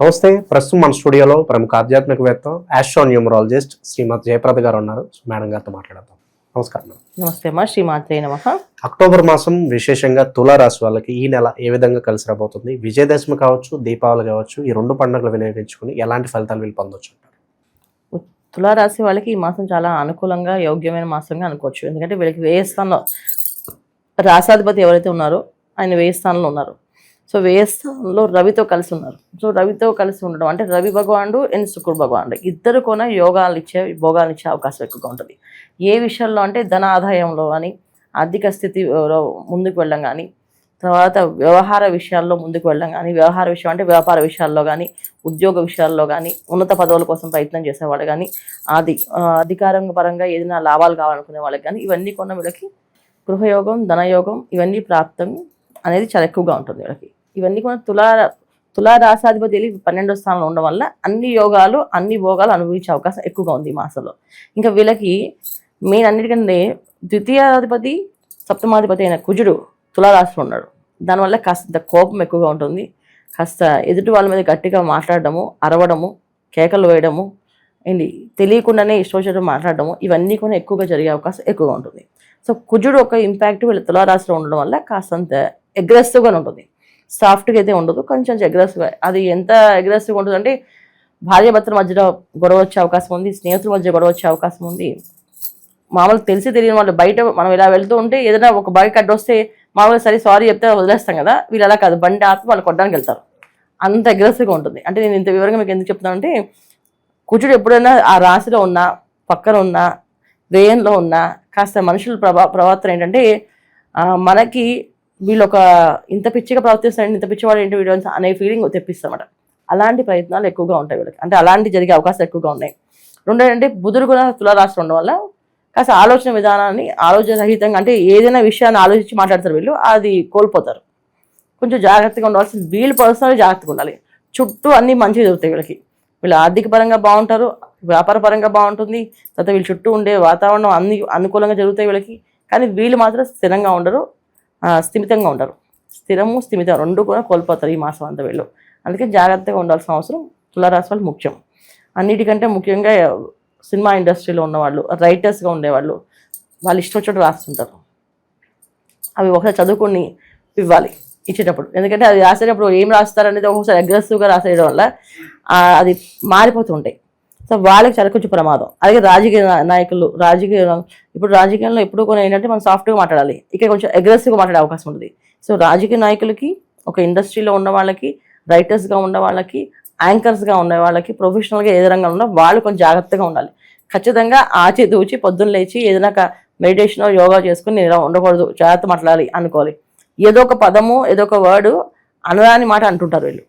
నమస్తే ప్రస్తుతం మన స్టూడియోలో ప్రముఖ ఆధ్యాత్మికవేత్త ఆస్ట్రో న్యూమరాలజిస్ట్ శ్రీమతి జయప్రద గారు ఉన్నారు. మేడం గారితో మాట్లాడదాం. నమస్కారం నమస్తే అమ్మా శ్రీమాత్రే నమ. అక్టోబర్ మాసం విశేషంగా తులారాశి వాళ్ళకి ఈ నెల ఏ విధంగా కలిసి రాబోతుంది? విజయదశమి కావచ్చు దీపావళి కావచ్చు ఈ రెండు పండుగలు వినియోగించుకుని ఎలాంటి ఫలితాలు వీళ్ళు పొందొచ్చు తులారాశి వాళ్ళకి ఈ మాసం చాలా అనుకూలంగా యోగ్యమైన మాసంగా అనుకోవచ్చు. ఎందుకంటే వీళ్ళకి వేయ స్థానంలో రాసాధిపతి ఎవరైతే ఉన్నారో ఆయన వేయ స్థానంలో ఉన్నారు. సో వేస్థానంలో రవితో కలిసి ఉన్నారు. సో రవితో కలిసి ఉండడం అంటే రవి భగవానుడు అండ్ శుక్రుడు భగవానుడు. ఇద్దరు కూడా యోగాలు ఇచ్చే భోగాలు ఇచ్చే అవకాశం ఎక్కువగా ఉంటుంది. ఏ విషయంలో అంటే ధన ఆదాయంలో కానీ ఆర్థిక స్థితిలో ముందుకు వెళ్ళడం కానీ తర్వాత వ్యవహార విషయాల్లో ముందుకు వెళ్ళడం కానీ వ్యవహార విషయం అంటే వ్యాపార విషయాల్లో కానీ ఉద్యోగ విషయాల్లో కానీ ఉన్నత పదవుల కోసం ప్రయత్నం చేసేవాళ్ళు కానీ అది అధికారం పరంగా ఏదైనా లాభాలు కావాలనుకునే వాళ్ళకి కానీ ఇవన్నీ కొన్న వీళ్ళకి గృహయోగం ధనయోగం ఇవన్నీ ప్రాప్తం అనేది చాలా ఎక్కువగా ఉంటుంది వీళ్ళకి. ఇవన్నీ కూడా తులా తులా వెళ్ళి పన్నెండో స్థానంలో ఉండడం వల్ల అన్ని యోగాలు అన్ని భోగాలు అనుభవించే అవకాశం ఎక్కువగా ఉంది ఈ మాసంలో. ఇంకా వీళ్ళకి మెయిన్ అన్నిటికంటే ద్వితీయాధిపతి సప్తమాధిపతి అయిన కుజుడు తులారాశిలో ఉన్నాడు. దానివల్ల కాస్త కోపం ఎక్కువగా ఉంటుంది. కాస్త ఎదుటి వాళ్ళ మీద గట్టిగా మాట్లాడడము అరవడము కేకలు వేయడము ఏంటి తెలియకుండానే ఇష్టం మాట్లాడడము ఇవన్నీ కూడా ఎక్కువగా జరిగే అవకాశం ఎక్కువగా ఉంటుంది. సో కుజుడు ఒక ఇంపాక్ట్ వీళ్ళ తులారాశిలో ఉండడం వల్ల కాస్తంత అగ్రెసివ్గా ఉంటుంది. సాఫ్ట్గా అయితే ఉండదు. కొంచెం అగ్రెసివ్గా అది ఎంత అగ్రెసివ్గా ఉంటుంది అంటే భార్యాభర్తల మధ్యలో గొడవ వచ్చే అవకాశం ఉంది స్నేహితుల మధ్య గొడవ వచ్చే అవకాశం ఉంది. మామూలుగా తెలిసి తెలియని వాళ్ళు బయట మనం ఇలా వెళ్తూ ఉంటే ఏదైనా ఒక బైక్ అడ్డు వస్తే మామూలుగా సరే సారీ చెప్తే వదిలేస్తాం కదా వీళ్ళు అలా కాదు. బండి ఆపి వాళ్ళు కొట్టడానికి వెళ్తారు. అంత అగ్రెసివ్గా ఉంటుంది. అంటే నేను ఇంత వివరంగా మీకు ఎందుకు చెప్తానంటే కుజుడు ఎప్పుడైనా ఆ రాశిలో ఉన్నా పక్కన ఉన్నా వ్యయంలో ఉన్నా కాస్త మనుషుల ప్రభా ప్రవర్తన ఏంటంటే మనకి వీళ్ళు ఒక ఇంత పిచ్చిగా ప్రవర్తిస్తారండి ఇంత పిచ్చివాడు ఏంటి వీడు అనే ఫీలింగ్ తెప్పిస్తామట అలాంటి ప్రయత్నాలు ఎక్కువగా ఉంటాయి వీళ్ళకి. అంటే అలాంటి జరిగే అవకాశాలు ఎక్కువగా ఉన్నాయి. రెండోదంటే బుధుడు కూడా తులారాశి ఉండడం వల్ల కాస్త ఆలోచన విధానాన్ని ఆలోచన రహితంగా అంటే ఏదైనా విషయాన్ని ఆలోచించి మాట్లాడతారు వీళ్ళు అది కోల్పోతారు. కొంచెం జాగ్రత్తగా ఉండవలసి వీళ్ళు పర్సనల్ జాగ్రత్తగా ఉండాలి. చుట్టూ అన్ని మంచిగా జరుగుతాయి వీళ్ళకి. వీళ్ళు ఆర్థిక పరంగా బాగుంటారు వ్యాపార పరంగా బాగుంటుంది తర్వాత వీళ్ళ చుట్టూ ఉండే వాతావరణం అన్ని అనుకూలంగా జరుగుతాయి వీళ్ళకి. కానీ వీళ్ళు మాత్రం స్థిరంగా ఉండరు. స్థిమితంగా ఉండరు. స్థిరము స్థిమితం రెండు కూడా కోల్పోతారు ఈ మాసం అంతా వీళ్ళు. అందుకే జాగ్రత్తగా ఉండాల్సిన అవసరం తులారాశి వాళ్ళు ముఖ్యం. అన్నిటికంటే ముఖ్యంగా సినిమా ఇండస్ట్రీలో ఉన్నవాళ్ళు రైటర్స్గా ఉండేవాళ్ళు వాళ్ళు ఇష్టం వచ్చినట్టు రాస్తుంటారు. అవి ఒకసారి చదువుకొని ఇవ్వాలి ఇచ్చేటప్పుడు. ఎందుకంటే అది రాసేటప్పుడు ఏం రాస్తారనేది ఒకసారి ఒక్కొక్కసారి అగ్రెసివ్గా రాసేయడం వల్ల అది మారిపోతుంటాయి సో వాళ్ళకి చాలా కొంచెం ప్రమాదం. అలాగే రాజకీయ నాయకులు రాజకీయ ఇప్పుడు రాజకీయంలో ఎప్పుడు కొన్ని ఏంటంటే మనం సాఫ్ట్గా మాట్లాడాలి. ఇక్కడ కొంచెం అగ్రెసివ్గా మాట్లాడే అవకాశం ఉంటుంది. సో రాజకీయ నాయకులకి ఒక ఇండస్ట్రీలో ఉన్న వాళ్ళకి రైటర్స్గా ఉన్న వాళ్ళకి యాంకర్స్గా ఉన్న వాళ్ళకి ప్రొఫెషనల్గా ఏ రంగంలో ఉన్నా వాళ్ళు కొంచెం జాగ్రత్తగా ఉండాలి. ఖచ్చితంగా ఆచి దూచి పొద్దున్న లేచి ఏదైనా మెడిటేషన్ యోగా చేసుకుని నేను ఉండకూడదు. జాగ్రత్త మాట్లాడాలి అనుకోవాలి. ఏదో ఒక పదము ఏదో ఒక వర్డ్ అనరాని మాట అంటుంటారు వీళ్ళు.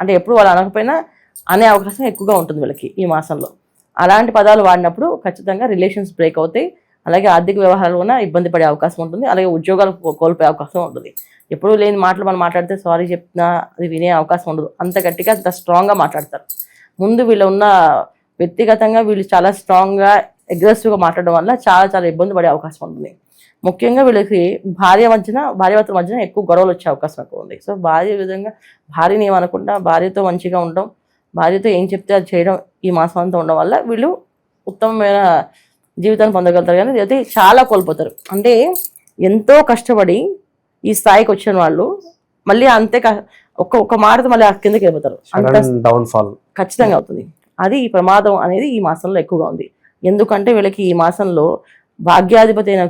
అంటే ఎప్పుడు వాళ్ళు అనకపోయినా అనే అవకాశం ఎక్కువగా ఉంటుంది వీళ్ళకి ఈ మాసంలో. అలాంటి పదాలు వాడినప్పుడు ఖచ్చితంగా రిలేషన్స్ బ్రేక్ అవుతాయి. అలాగే ఆర్థిక వ్యవహారాలు కూడా ఇబ్బంది పడే అవకాశం ఉంటుంది. అలాగే ఉద్యోగాలు కోల్పోయే అవకాశం ఉంటుంది. ఎప్పుడూ లేని మాటలు మనం మాట్లాడితే సారీ చెప్తున్నా అది వినే అవకాశం ఉండదు. అంత గట్టిగా అంత స్ట్రాంగ్గా మాట్లాడతారు. ముందు వీళ్ళు ఉన్న వ్యక్తిగతంగా వీళ్ళు చాలా స్ట్రాంగ్గా అగ్రెసివ్గా మాట్లాడడం వల్ల చాలా చాలా ఇబ్బంది పడే అవకాశం ఉంటుంది. ముఖ్యంగా వీళ్ళకి భార్య మధ్యన భార్యాభర్తల మధ్యన ఎక్కువ గొడవలు వచ్చే అవకాశం ఎక్కువ ఉంది. సో భార్య విధంగా భార్యని ఏమనకుండా భార్యతో మంచిగా ఉండడం భార్యతో ఏం చెప్తే అది చేయడం ఈ మాసం అంతా ఉండడం వల్ల వీళ్ళు ఉత్తమమైన జీవితాన్ని పొందగలుగుతారు. కానీ అయితే చాలా కోల్పోతారు. అంటే ఎంతో కష్టపడి ఈ స్థాయికి వచ్చిన వాళ్ళు మళ్ళీ అంతే ఒక్క ఒక్క మాటతో మళ్ళీ ఆ కిందకి వెళ్ళిపోతారు. డౌన్ఫాల్ ఖచ్చితంగా అవుతుంది. అది ఈ ప్రమాదం అనేది ఈ మాసంలో ఎక్కువగా ఉంది. ఎందుకంటే వీళ్ళకి ఈ మాసంలో భాగ్యాధిపతి అయిన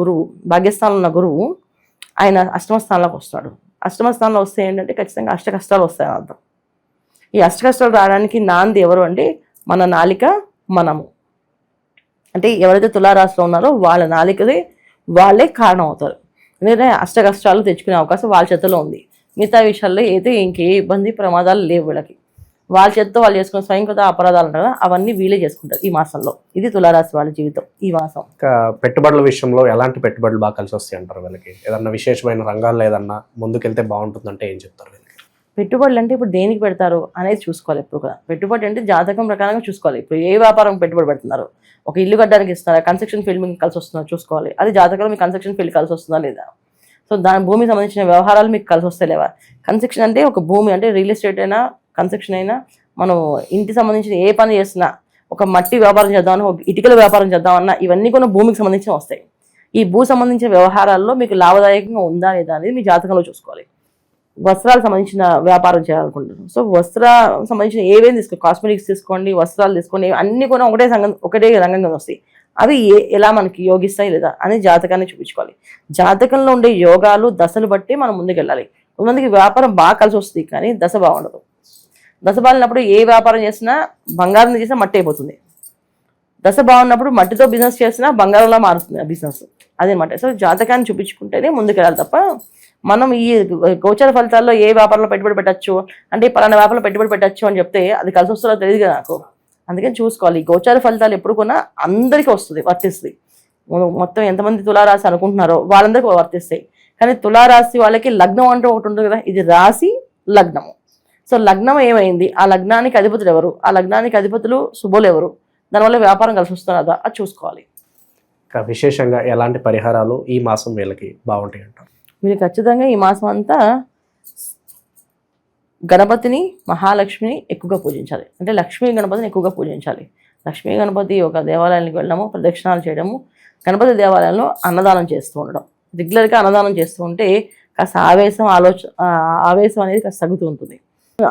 గురువు భాగ్యస్థానంలో ఉన్న గురువు ఆయన అష్టమ స్థానంలోకి వస్తాడు. అష్టమ స్థానంలో వస్తే ఏంటంటే ఖచ్చితంగా అష్ట కష్టాలు వస్తాయి అర్థం ఈ అష్టకష్టాలు రావడానికి నాంది ఎవరు అంటే మన నాలిక మనము. అంటే ఎవరైతే తులారాశిలో ఉన్నారో వాళ్ళ నాలికది వాళ్ళే కారణం అవుతారు ఎందుకంటే అష్ట కష్టాలు తెచ్చుకునే అవకాశం వాళ్ళ చేతిలో ఉంది. మిగతా విషయాల్లో అయితే ఇంకే ఇబ్బంది ప్రమాదాలు లేవు వీళ్ళకి. వాళ్ళ చేతితో వాళ్ళు చేసుకున్న స్వయంకృత అపరాధాలు ఉంటారు అవన్నీ వీలే చేసుకుంటారు ఈ మాసంలో. ఇది తులారాశి వాళ్ళ జీవితం ఈ మాసం. పెట్టుబడుల విషయంలో ఎలాంటి పెట్టుబడులు బాగా కలిసి వస్తాయి అంటారు వీళ్ళకి? ఏదన్నా విశేషమైన రంగాల్లో ఏదన్నా ముందుకెళ్తే బాగుంటుందంటే ఏం చెప్తారు పెట్టుబడులు అంటే ఇప్పుడు దేనికి పెడతారు అనేది చూసుకోవాలి ఎప్పుడు కూడా. పెట్టుబడి అంటే జాతకం ప్రకారంగా చూసుకోవాలి. ఇప్పుడు ఏ వ్యాపారం పెట్టుబడి పెడుతున్నారు? ఒక ఇల్లు కట్టడానికి ఇస్తున్నారా? కన్స్ట్రక్షన్ ఫీల్డ్ మీకు కలిసి వస్తుందో చూసుకోవాలి. అది జాతకంలో మీకు కన్స్ట్రక్షన్ ఫీల్డ్ కలిసి వస్తుందా లేదా? సో దాని భూమికి సంబంధించిన వ్యవహారాలు మీకు కలిసి వస్తాయి లేవా? కన్స్ట్రక్షన్ అంటే ఒక భూమి అంటే రియల్ ఎస్టేట్ అయినా కన్స్ట్రక్షన్ అయినా మనం ఇంటి సంబంధించిన ఏ పని చేసినా ఒక మట్టి వ్యాపారం చేద్దామన్నా ఒక ఇటుకల వ్యాపారం చేద్దామన్నా ఇవన్నీ కూడా భూమికి సంబంధించిన వస్తాయి. ఈ భూ సంబంధించిన వ్యవహారాల్లో మీకు లాభదాయకంగా ఉందా లేదా అనేది మీ జాతకంలో చూసుకోవాలి. వస్త్రాలు సంబంధించిన వ్యాపారం చేయాలనుకుంటున్నాను. సో వస్త్ర సంబంధించిన ఏవేం తీసుకో కాస్మెటిక్స్ తీసుకోండి వస్త్రాలు తీసుకోండి అన్ని కూడా ఒకటే సంఘం ఒకటే రంగంగా వస్తాయి. అవి ఏ ఎలా మనకి యోగిస్తాయి లేదా అని జాతకాన్ని చూపించుకోవాలి. జాతకంలో ఉండే యోగాలు దశలు బట్టి మనం ముందుకెళ్ళాలి. కొంతమందికి వ్యాపారం బాగా కలిసి వస్తుంది కానీ దశ బాగుండదు. దశ బాగున్నప్పుడు ఏ వ్యాపారం చేసినా బంగారం చేసినా మట్టి అయిపోతుంది. దశ బాగున్నప్పుడు మట్టితో బిజినెస్ చేసినా బంగారంలో మారుతుంది ఆ బిజినెస్ అదేమాట సో జాతకాన్ని చూపించుకుంటేనే ముందుకెళ్ళాలి తప్ప మనం ఈ గోచర ఫలితాల్లో ఏ వ్యాపారంలో పెట్టుబడి పెట్టచ్చు? అంటే పలానా వ్యాపారంలో పెట్టుబడి పెట్టచ్చు అని చెప్తే అది కలిసి వస్తుందో తెలియదు కదా నాకు. అందుకని చూసుకోవాలి. ఈ గోచార ఫలితాలు ఎప్పుడు కొన్నా అందరికీ వస్తుంది వర్తిస్తుంది. మొత్తం ఎంతమంది తులారాశి అనుకుంటున్నారో వాళ్ళందరికీ వర్తిస్తాయి. కానీ తులారాశి వాళ్ళకి లగ్నం అంటూ ఒకటి ఉంటుంది కదా ఇది రాశి లగ్నము. సో లగ్నం ఏమైంది? ఆ లగ్నానికి అధిపతులు ఎవరు? ఆ లగ్నానికి అధిపతులు శుభులు ఎవరు? దానివల్ల వ్యాపారం కలిసి వస్తున్నదా అది చూసుకోవాలి. విశేషంగా ఎలాంటి పరిహారాలు ఈ మాసం వీళ్ళకి బాగుంటాయి అంటారు మీరు ఖచ్చితంగా ఈ మాసం అంతా గణపతిని మహాలక్ష్మిని ఎక్కువగా పూజించాలి. అంటే లక్ష్మీ గణపతిని ఎక్కువగా పూజించాలి. లక్ష్మీ గణపతి ఒక దేవాలయానికి వెళ్ళడము ప్రదక్షిణాలు చేయడము గణపతి దేవాలయంలో అన్నదానం చేస్తూ ఉండడం. రెగ్యులర్గా అన్నదానం చేస్తూ ఉంటే కాస్త ఆవేశం ఆలోచ ఆవేశం అనేది కాస్త తగ్గుతూ ఉంటుంది.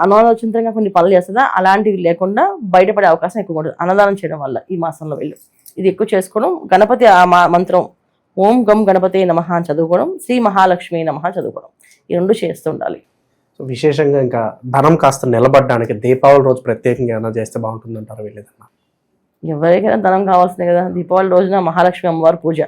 అనాలోచితంగా కొన్ని పనులు చేస్తుందా అలాంటివి లేకుండా బయటపడే అవకాశం ఎక్కువ ఉంటుంది. అన్నదానం చేయడం వల్ల ఈ మాసంలో వెళ్ళు. ఇది ఎక్కువ చేసుకోవడం గణపతి ఆ మా- మంత్రం ఓం గం గణపతి నమః అని చదువుకోవడం శ్రీ మహాలక్ష్మి నమః చదువుకోవడం. ఈ రెండు చేస్తూ ఉండాలి. సో విశేషంగా ఇంకా ధనం కాస్త నిలబడడానికి దీపావళి రోజు ప్రత్యేకంగా ఏమైనా చేస్తే బాగుంటుంది అంటారు వీళ్ళేదన్నా? ఎవరికైనా ధనం కావాల్సిందే కదా. దీపావళి రోజున మహాలక్ష్మి అమ్మవారి పూజ.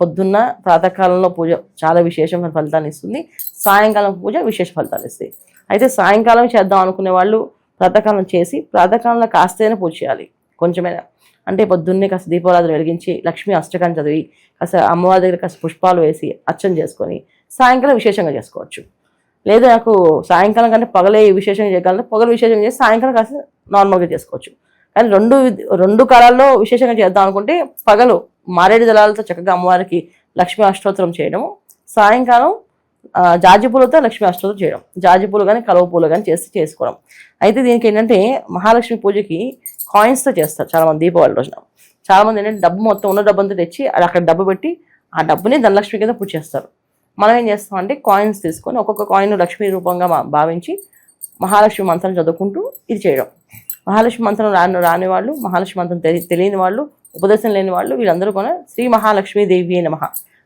పొద్దున్న ప్రాతకాలంలో పూజ చాలా విశేషమైన ఫలితాన్ని ఇస్తుంది. సాయంకాలం పూజ విశేష ఫలితాలు ఇస్తాయి. అయితే సాయంకాలం చేద్దాం అనుకునే వాళ్ళు ప్రాతకాలం చేసి ప్రాతకాలంలో కాస్తైనా పూజ చేయాలి. కొంచెమైనా. అంటే పొద్దున్నే కాస్త దీపావళి వెలిగించి లక్ష్మీ అష్టకాన్ని చదివి కాస్త అమ్మవారి దగ్గర కాస్త పుష్పాలు వేసి అర్చన చేసుకొని సాయంకాలం విశేషంగా చేసుకోవచ్చు. లేదా నాకు సాయంకాలం కంటే పగలే విశేషంగా చేయగలను పగలు విశేషంగా చేసి సాయంకాలం కాస్త నార్మల్గా చేసుకోవచ్చు. కానీ రెండు రెండు కాలాల్లో విశేషంగా చేద్దాం అనుకుంటే పగలు మారేడు దళాలతో చక్కగా అమ్మవారికి లక్ష్మీ అష్టోత్తరం చేయడము సాయంకాలం జాజి పూలతో లక్ష్మీ అష్టోత్తరం చేయడం. జాజి పూలు కానీ కలవ పూలు కానీ చేసి చేసుకోవడం. అయితే దీనికి ఏంటంటే మహాలక్ష్మి పూజకి కాయిన్స్తో చేస్తారు చాలామంది దీపావళి రోజున. చాలామంది ఏంటంటే డబ్బు మొత్తం ఉన్న డబ్బు అంతా తెచ్చి అది అక్కడ డబ్బు పెట్టి ఆ డబ్బుని ధనలక్ష్మి కింద పూజ చేస్తారు. మనం ఏం చేస్తామంటే కాయిన్స్ తీసుకొని ఒక్కొక్క కాయిన్ లక్ష్మీ రూపంగా భావించి మహాలక్ష్మి మంత్రం చదువుకుంటూ ఇది చేయడం. మహాలక్ష్మి మంత్రం రాని రాని వాళ్ళు మహాలక్ష్మి మంత్రం తెలి తెలియని వాళ్ళు ఉపదేశం లేని వాళ్ళు వీళ్ళందరూ కూడా శ్రీ మహాలక్ష్మీ దేవి నమ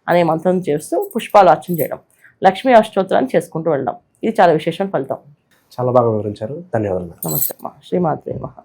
అనే మంత్రం చేస్తూ పుష్పాలు అర్చన చేయడం. లక్ష్మీ అష్టోత్తరాన్ని చేసుకుంటూ వెళ్ళడం ఇది చాలా విశేషమైన ఫలితం. చాలా బాగా వివరించారు. ధన్యవాదాలు నమస్తే శ్రీమాత్రే మహా